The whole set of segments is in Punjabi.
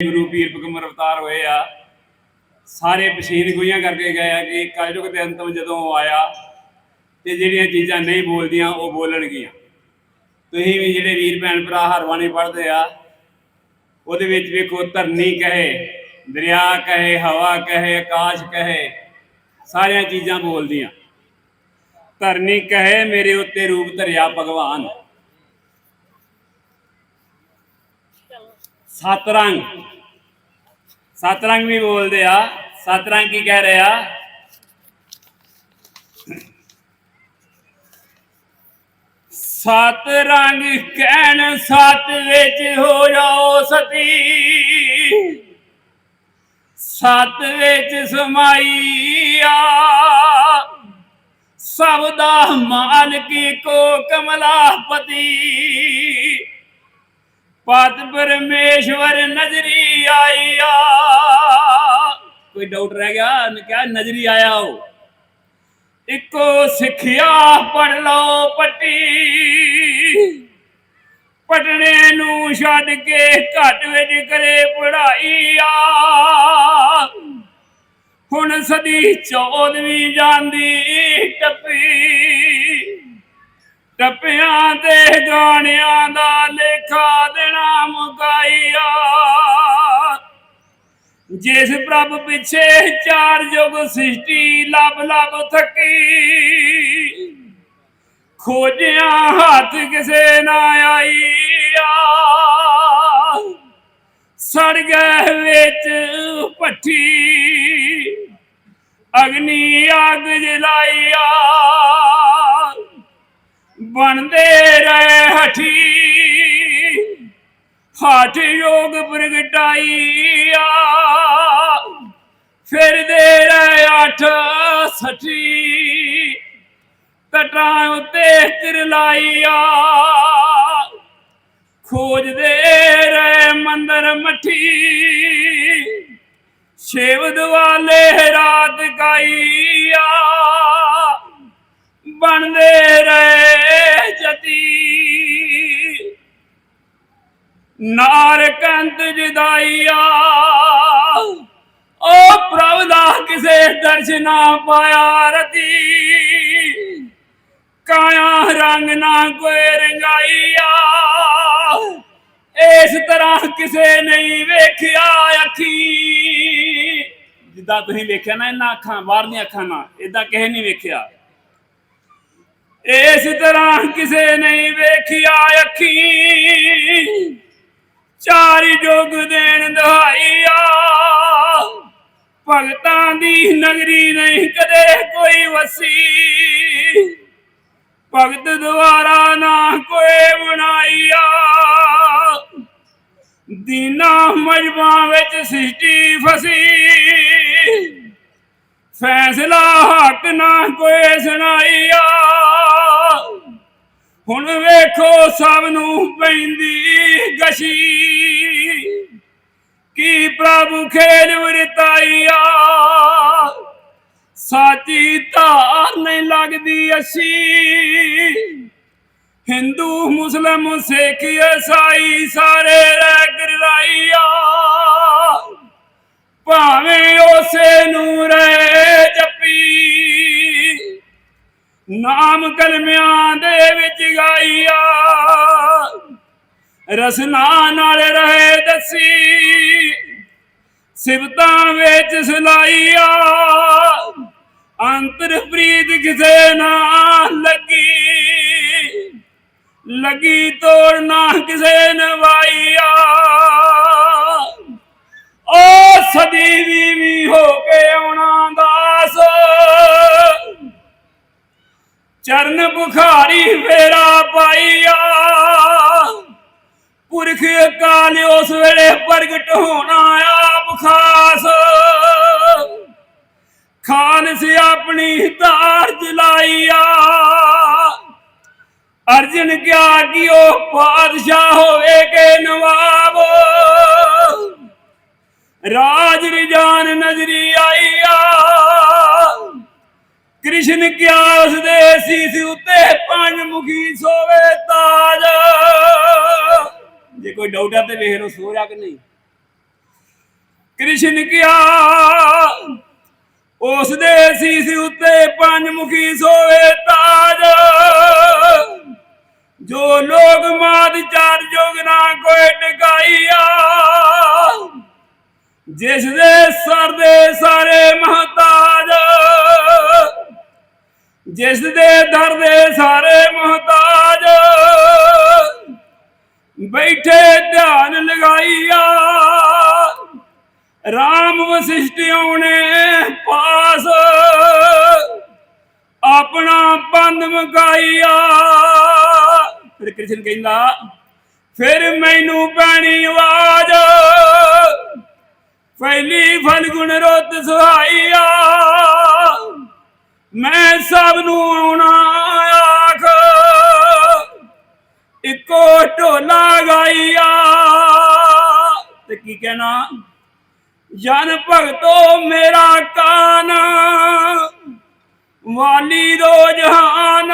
ਗੁਰੂ ਪੀਰ ਪਗੰਬਰ ਅਵਤਾਰ ਹੋਏ ਆ। ਸਾਰੇ ਪਸੀਨ ਗੋਈਆਂ ਕਰਕੇ ਗਏ ਆ ਕਿ ਕਲਯੁਗ ਦੇ ਅੰਤਮ ਜਦੋਂ ਆਇਆ ਤੇ ਜਿਹੜੀਆਂ ਚੀਜ਼ਾਂ ਨਹੀਂ ਬੋਲਦੀਆਂ ਉਹ ਬੋਲਣਗੀਆਂ। ਤੁਸੀਂ ਵੀ ਜਿਹੜੇ ਵੀਰ ਭੈਣ ਭਰਾ ਹਰਵਾਣੀ ਪੜਦੇ ਆ, ਉਹਦੇ ਵਿੱਚ ਵੇਖੋ ਧਰਨੀ ਕਹੇ, ਦਰਿਆ ਕਹੇ, ਹਵਾ ਕਹੇ, ਆਕਾਸ਼ ਕਹੇ, ਸਾਰੀਆਂ ਚੀਜ਼ਾਂ ਬੋਲਦੀਆਂ। ਧਰਨੀ ਕਹੇ ਮੇਰੇ ਉੱਤੇ ਰੂਪ ਧਰਿਆ ਭਗਵਾਨ। ਸੱਤ ਰੰਗ। ਰੰਗ ਵੀ ਬੋਲਦੇ ਆ। ਸੱਤ ਕੀ ਕਹਿ ਰਹੇ ਆ? ਸੱਤ ਰੰਗ ਕਹਿਣ ਸੱਤ ਵਿੱਚ ਹੋ ਜਾਓ ਸਤੀ। ਸੱਤ ਵਿੱਚ ਸਮਾਈਆ ਸਭ ਦਾ ਮਾਲਕੀ ਕੋ ਕਮਲਾ ਪਤੀ ਪਰਮੇਸ਼ਵਰ ਨਜ਼ਰੀ ਆਇਆ ਕੋਈ ਡਾਊਟ ਰਹਿ ਗਿਆ? ਉਹਨੇ ਕਿਹਾ, ਨਜ਼ਰੀ ਆਇਆ ਉਹ। ਇੱਕੋ ਸਿੱਖਿਆ ਪੜ ਲਓ ਪੱਟੀ। ਪਟਨੇ ਨੂੰ ਛੱਡ ਕੇ ਘੱਟ ਵਿੱਚ ਕਰੇ ਪੜਾਈ ਆ। ਹੁਣ ਸਦੀ ਚੌਦਵੀਂ ਜਾਂਦੀ ਟੱਪੀ। ਟੱਪਿਆਂ ਤੇ ਗਾਣਿਆਂ ਦਾ ਲੇਖਾ ਦੇਣਾ ਮੁਕਾਈਆ ਜਿਸ ਪ੍ਰਭ ਪਿੱਛੇ ਚਾਰ ਯੁਗ ਸ੍ਰਿਸ਼ਟੀ ਲਬ ਲਬ ਥੱਕੀ। ਖੋਜਿਆ ਹੱਥ ਕਿਸੇ ਨਾ ਆਈਆ। ਸੜ ਗਏ ਵਿੱਚ ਭੱਠੀ। ਅਗਨੀ ਅੱਗ ਜਲਾਈਆ ਬਣਦੇ ਰਹੇ ਹਠੀ। ਹੱਠ ਯੋਗ ਪ੍ਰਗਟਾਈਆ ਫਿਰਦੇ ਰਹੇ ਅੱਠ ਸਠੀ। ਤਟਾਂ ਉੱਤੇ ਤਿਰਲਾਈਆ ਖੋਜਦੇ ਰਹੇ ਮੰਦਰ ਮਠੀ। ਸ਼ਿਵ ਦਵਾਲੇ ਰਾਤ ਗਾਈਆ ਬਣਦੇ ਰਹੇ ਜਤੀ ਨਾਰ ਕੰਤ ਜਦਾਈਆ। ਓ ਪ੍ਰਭ ਦਾ ਕਿਸੇ ਦਰਸ਼ਨਾ ਪਾਇਆ ਰਤੀ। ਕਾਇਆ ਰੰਗ ਨਾ ਕੋਈ ਰੰਗਾਈਆ। ਇਸ ਤਰ੍ਹਾਂ ਕਿਸੇ ਨਹੀਂ ਵੇਖਿਆ ਅੱਖੀ। ਜਿੱਦਾਂ ਤੁਸੀਂ ਵੇਖਿਆ ਨਾ, ਇਹਨਾਂ ਅੱਖਾਂ, ਬਾਹਰਲੀਆਂ ਅੱਖਾਂ ਨਾਲ ਇਦਾਂ ਕਿਸੇ ਨਹੀਂ ਵੇਖਿਆ। ਇਸ ਤਰ੍ਹਾਂ ਕਿਸੇ ਨਹੀਂ ਵੇਖਿਆ ਅੱਖੀ। ਚਾਰੀ ਜੋਗ ਦੇਣ ਦਹਾਈਆ। ਭਗਤਾਂ ਦੀ ਨਗਰੀ ਨਹੀਂ ਕਦੇ ਕੋਈ ਵਸੀ। ਭਗਤ ਦੁਆਰਾ ਨਾ ਕੋਈ ਬਣਾਈਆ। ਦੀਨਾ ਮਜਬਾਂ ਵਿੱਚ ਸ੍ਰਿਸ਼ਟੀ ਫਸੀ। ਫੈਸਲਾ ਹੱਕ ਨਾ ਕੋਈ ਸੁਣਾਈਆ। ਹੁਣ ਵੇਖੋ ਸਭ ਨੂੰ ਪੈਂਦੀ ਗਸ਼ੀ। ਕੀ ਪ੍ਰਭੂ ਖੇਲ ਵਰਤਾਈਆ? ਸਾਚੀ ਧਾਰ ਨਹੀਂ ਲੱਗਦੀ ਅਸੀ। ਹਿੰਦੂ, ਮੁਸਲਮ, ਸਿੱਖ, ਈਸਾਈ ਸਾਰੇ ਰਹਿ ਗਰਾਈਆ ਭਾਵੇਂ ਉਸੇ ਨੂੰ ਰਹਿ ਜਪੀ। ਨਾਮ ਕਲਮਿਆਂ ਦੇ ਵਿੱਚ ਗਾਈਆ। ਰਸਨਾ ਨਾਲ ਰਹੇ ਦਸੀ ਸਿਵਤਾਂ ਵਿੱਚ ਸਲਾਈਆ। ਅੰਤਰ ਪ੍ਰੀਤ ਕਿਸੇ ਨਾ ਲੱਗੀ। ਲੱਗੀ ਤੋੜਨਾ ਕਿਸੇ ਨਵਾਈਆ। ਓ ਸਦੀ ਵੀ ਹੋ ਕੇ ਆਉਣਾ ਦਾ ਚਰਨ ਬੁਖਾਰੀ ਫੇਰਾ ਪਾਈਆ। ਪੁਰਖ ਅਕਾਲ ਉਸ ਵੇਲੇ ਪ੍ਰਗਟ ਹੋਣਾ ਆ ਬੁਖਾਸ। ਖਾਨ ਸੇ ਆਪਣੀ ਧਾਰ ਜਲਾਈਆ ਅਰਜਨ ਕਿਆ ਕਿ ਉਹ ਪਾਦਸ਼ਾਹ ਹੋਵੇ ਕਿ ਨਵਾਬ। ਰਾਜ ਰਿਜਾਨ ਨਜ਼ਰੀ ਕ੍ਰਿਸ਼ਨ ਕਿਆ ਉਸ ਦੇ ਸੀਸ ਉੱਤੇ ਪੰਜ ਮੁਖੀ ਸੋਵੇ ਤਾਜ। ਜੇ ਕੋਈ ਡਾਊਟ ਹੈ ਤੇ ਵੇਖ ਲਓ ਸੋ ਕਿ ਨਹੀਂ। ਕ੍ਰਿਸ਼ਨ ਕਿਆ ਉਸ ਦੇ ਸੀਸ ਉੱਤੇ ਪੰਜ ਮੁਖੀ ਸੋਵੇ ਤਾਜ। ਜੋ ਲੋਕ ਮਾਦ ਚਾਰ ਜੋਗ ਨਾ ਕੋਈ ਟਿਕਾਈਆ। ਜਿਸ ਦੇ ਸਰ ਦੇ ਸਾਰੇ ਮਹਤਾਜ। ਜਿਸ ਦੇ ਦਰ ਦੇ ਸਾਰੇ ਮਹਤਾਜ ਬੈਠੇ ਧਿਆਨ ਲਗਾਈਆ। ਰਾਮ ਵਸਿਸ਼ਟਿਓਂ ਨੇ ਪਾਸ ਆਪਣਾ ਪੰਦ ਮਕਾਈਆ ਫਿਰ ਕ੍ਰਿਸ਼ਨ ਕਹਿੰਦਾ, ਫਿਰ ਮੈਨੂੰ ਪੈਣੀ ਆਵਾਜ਼। ਫੈਲੀ ਫਲਗੁਣ ਰੁੱਤ ਸੁਹਾਈਆ। ਮੈਂ ਸਭ ਨੂੰ ਆਉਣਾ ਆਖ। ਇੱਕੋ ਢੋਲਾ ਗਾਈਆ। ਤੇ ਕੀ ਕਹਿਣਾ? ਜਨ ਭਗਤੋ ਮੇਰਾ ਕਾਨ, ਵਾਲੀ ਦੋ ਜਹਾਨ।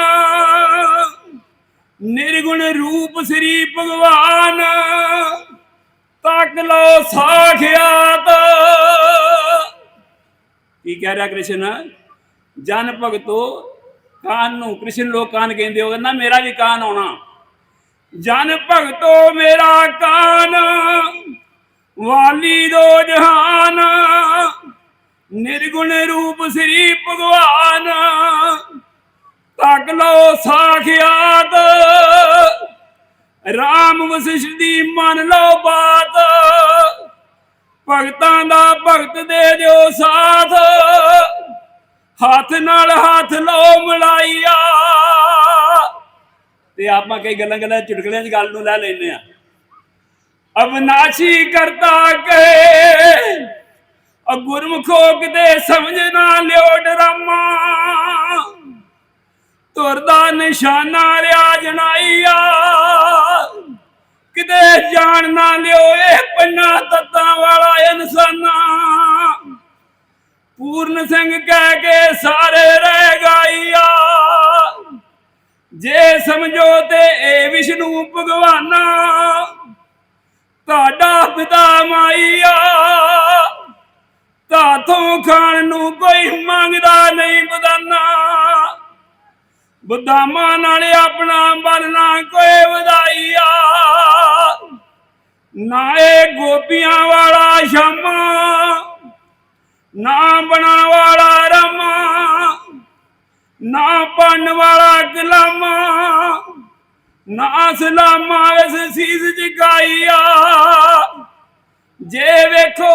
ਨਿਰਗੁਣ ਰੂਪ ਸ੍ਰੀ ਭਗਵਾਨ, ਤੱਕ ਲੋ ਸਾਖਿਆਤ। ਕੀ ਕਹਿ ਰਿਹਾ ਕ੍ਰਿਸ਼ਨ? ਜਨ ਭਗਤੋ ਕਾਨ ਨੂੰ, ਕ੍ਰਿਸ਼ਨ ਲੋਕ ਕਾਨ ਕਹਿੰਦੇ ਹੋ ਨਾ ਮੇਰਾ ਵੀ ਕਾਨ ਆਉਣਾ। ਜਨ ਭਗਤੋ ਮੇਰਾ ਕਾਨ, ਵਾਲੀ ਦੋ ਜਹਾਨ। ਨਿਰਗੁਣ ਰੂਪ ਸ੍ਰੀ ਭਗਵਾਨ, ਤੱਕ ਲੋ ਸਾਖਿਆਤ। ਰਾਮ ਵਸਿష్ਠ ਦੀ ਮੰਨ ਲਓ ਬਾਤ। ਭਗਤਾਂ ਦਾ ਭਗਤ ਦੇ ਦਿਓ ਸਾਥ। ਹੱਥ ਨਾਲ ਹੱਥ ਲਓ ਮਿਲਾਈਆ। ਤੇ ਆਪਾਂ ਕਈ ਗੱਲਾਂ ਗੱਲਾਂ ਚੁਟਕਲਿਆਂ 'ਚ ਗੱਲ ਨੂੰ ਲੈ ਲੈਨੇ ਆ। ਅਬਨਾਸ਼ੀ ਕਰਤਾ ਕਹੇ ਅ ਗੁਰਮੁਖੋ ਕਿਤੇ ਸਮਝ ਨਾ ਲਿਓ ਡਰਾਮਾ। ਤੁਰਦਾ ਨਿਸ਼ਾਨਾ ਰਿਆ ਜਣਾਈਆ ਕਿਤੇ ਜਾਣ ਨਾ ਲਿਓ ਇਹ ਪੰਨਾ ਤੱਤਾਂ ਵਾਲਾ ਇਨਸਾਨਾ। ਪੂਰਨ ਸਿੰਘ ਕਹਿ ਕੇ ਸਾਰੇ ਰਹਿ ਗਾਈਆ। ਜੇ ਸਮਝੋ ਤੇ ਇਹ ਵਿਸ਼ਨੂੰ ਭਗਵਾਨਾ, ਤੁਹਾਡਾ ਪਿਤਾ ਮਾਈਆ ਤਾਥੋਂ ਖਾਣ ਨੂੰ ਕੋਈ ਮੰਗਦਾ ਨਹੀਂ ਬਦਾਨਾ। ਬਦਾਮਾਂ ਨਾਲ ਆਪਣਾ ਬਲਨਾ ਕੋਈ ਵਧਾਈਆ। ਨਾ ਇਹ ਗੋਪੀਆਂ ਵਾਲਾ ਸ਼ਮਾ ਨਾ ਬਣਾ ਵਾਲਾ ਰਮਾ, ਨਾ ਪੜਨ ਵਾਲਾ ਗਲਾਮਾ ਨਾ ਸਲਾਮਾ ਇਸ ਸੀਸ ਜਗਾਈਆ ਜੇ ਵੇਖੋ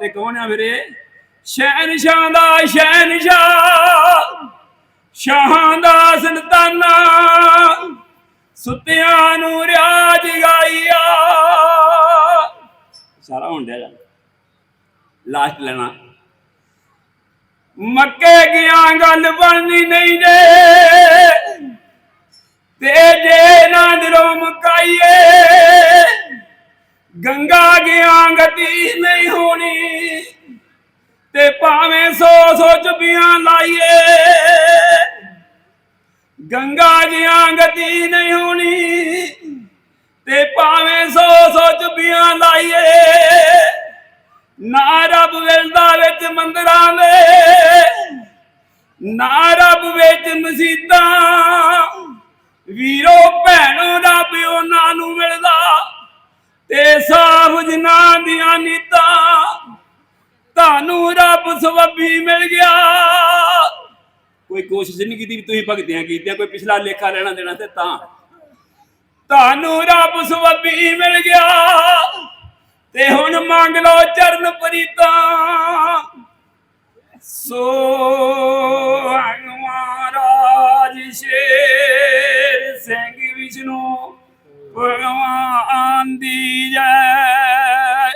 ਤੇ ਕੌਣ ਆ ਵੀਰੇ? ਸ਼ਹਿਨਸ਼ਾਹ ਦਾ ਸ਼ਹਿਨਸ਼ਾਹ, ਸ਼ਾਹਾਂ ਦਾ ਸੁਲਤਾਨਾ, ਸੁੱਤਿਆਂ ਨੂੰ ਰਿਆਜ ਗਾਈਆ ਸਾਰਾ ਹੁਣ ਡਿਆ ਲਾਸਟ ਲੈਣਾ। ਮੱਕੇ ਗਿਆ ਗੱਲ ਬਣਨੀ ਨਹੀਂ ਜੇ। ਤੇ ਜੇ ਨਾ ਦਿਲੋਂ ਮੁਕਾਈਏ। ਗੰਗਾ ਗਿਆ ਗਤੀ ਨਹੀਂ ਹੋਣੀ। ਤੇ ਭਾਵੇਂ ਸੋ ਸੋਚ ਚੁੱਪੀਆਂ ਲਾਈਏ। ਗੰਗਾ ਗਿਆ ਗਤੀ ਨਹੀਂ ਹੋਣੀ। ਤੇ ਭਾਵੇਂ ਸੋ ਸੋਚ ਚੁੱਪੀਆਂ ਲਾਈਏ। ਨਾ ਰੱਬ ਮਿਲਦਾ ਵਿੱਚ ਮੰਦਰਾਂ ਦੇ, ਨਾ ਰੱਬ ਵਿੱਚ ਮਸੀਤਾਂ। ਵੀਰੋ, ਭੈਣੋ, ਰੱਬ ਉਹਨਾਂ ਨੂੰ ਮਿਲਦਾ ਤੇ ਸਾਫ਼ ਜਨਾ ਦੀਆਂ ਨੀਤਾਂ, ਤੁਹਾਨੂੰ ਰੱਬ ਸਵੱਬੀ ਮਿਲ ਗਿਆ। ਕੋਈ ਕੋਸ਼ਿਸ਼ ਨਹੀਂ ਕੀਤੀ ਵੀ ਤੁਸੀਂ ਭਗਤਿਆਂ ਕੀਤੀਆਂ, ਕੋਈ ਪਿਛਲਾ ਲੇਖਾ ਲੈਣਾ ਦੇਣਾ ਤੇ ਤਾਂ। ਤੁਹਾਨੂੰ ਰੱਬ ਸਵੱਬੀ ਮਿਲ ਗਿਆ। ਤੇ ਹੁਣ ਮੰਗ ਲਓ ਚਰਨ ਪ੍ਰੀਤਾ। ਸੋ ਮਹਾਰਾਜ ਸ਼ੇਰ ਸਿੰਘ ਵਿਸ਼ਨੂੰ ਭਗਵਾਨ ਦੀ ਜੈ।